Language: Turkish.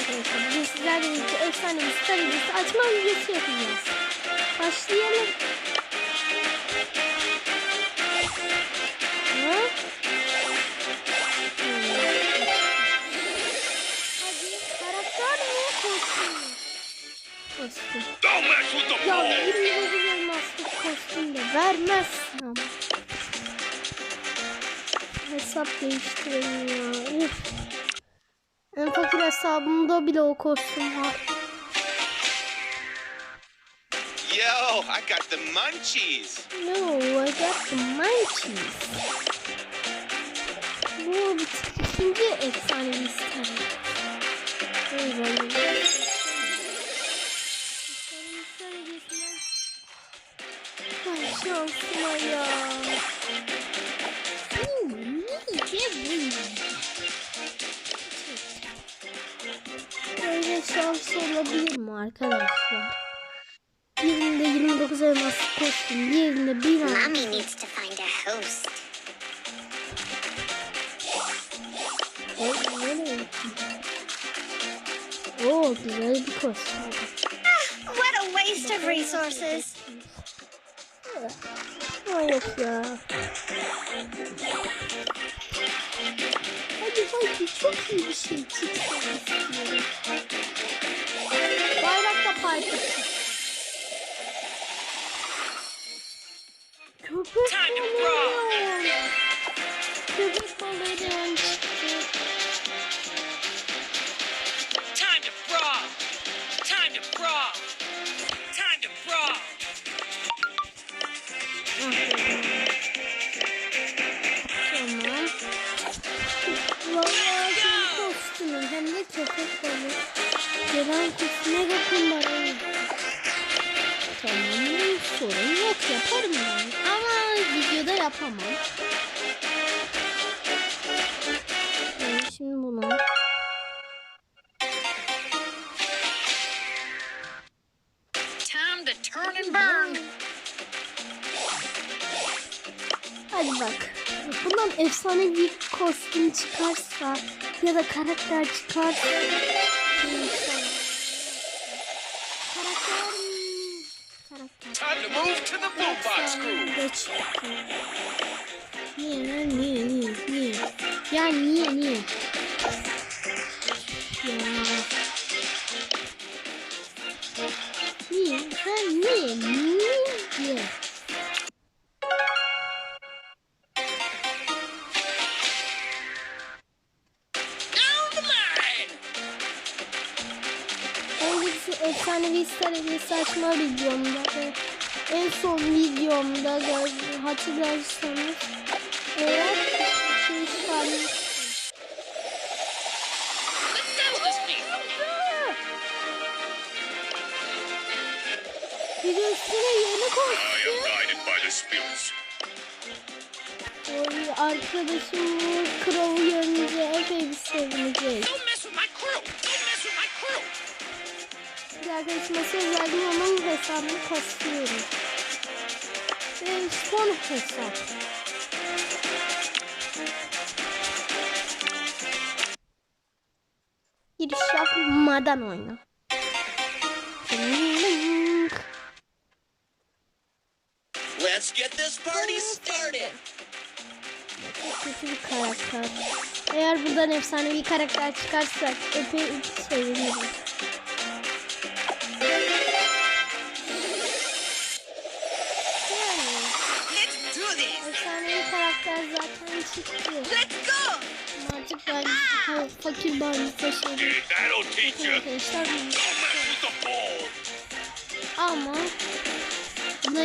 arkadaşlar. Bugün sizlerle birlikte efsane bir star hediyesi açma videosu yapacağız. Başlayalım. Hmm. Hadi karakter mi? Kostüm? Kostüm. Ya ball. 29 elmaslık kostüm de vermezsin ama. Hesap değiştirelim ya. Üf. En fakir hesabımda bile o kostüm var. Yo, I got the munchies. No, I got the munchies. Bu ikinci star. Eyvallah. Ay şansıma ya. Şans olabilir mi arkadaşlar? Birinde 29 elmas kostüm, diğerinde bir Mommy an. needs to find a host. Oo güzel bir kostüm. What a waste of resources. Ay yok ya. Hadi hadi çok iyi bir şey çıksın istiyorum. Köpek balığı. Köpek balığı çıktı. Time to brawl. Time to brawl. Time to brawl. Tamam. Vallahi senin kostümün hem de köpek balığı. Gelen kostüme bakın bana. Tamam sorun yok yaparım ben. Videoda yapamam. Ben şimdi bunu Time to turn and burn. Hadi bak. Bundan efsane bir kostüm çıkarsa ya da karakter çıkarsa Niye lan niye niye niye? Ya niye niye? Ya. Niye? Ha niye? Niye? Önceki efsanevi star hediyesi açma videomda ve en son videomda gör- hatırlarsanız eğer şey çıkarmıştım. Bir de üstüne yeni kostüm. Oy, arkadaşım kralı görünce epey bir sevinecek. Söz verdim onun hesabını kasıyorum. Ve son hesap. Giriş yapmadan oyna. Let's get this party started. Kötü bir karakter. Eğer buradan efsane bir karakter çıkarsak epey sevinirim. Let's do this. efsane bir karakter zaten çıktı. Let's go. Artık ben ha, fakir teach you. Arkadaşlar ama buna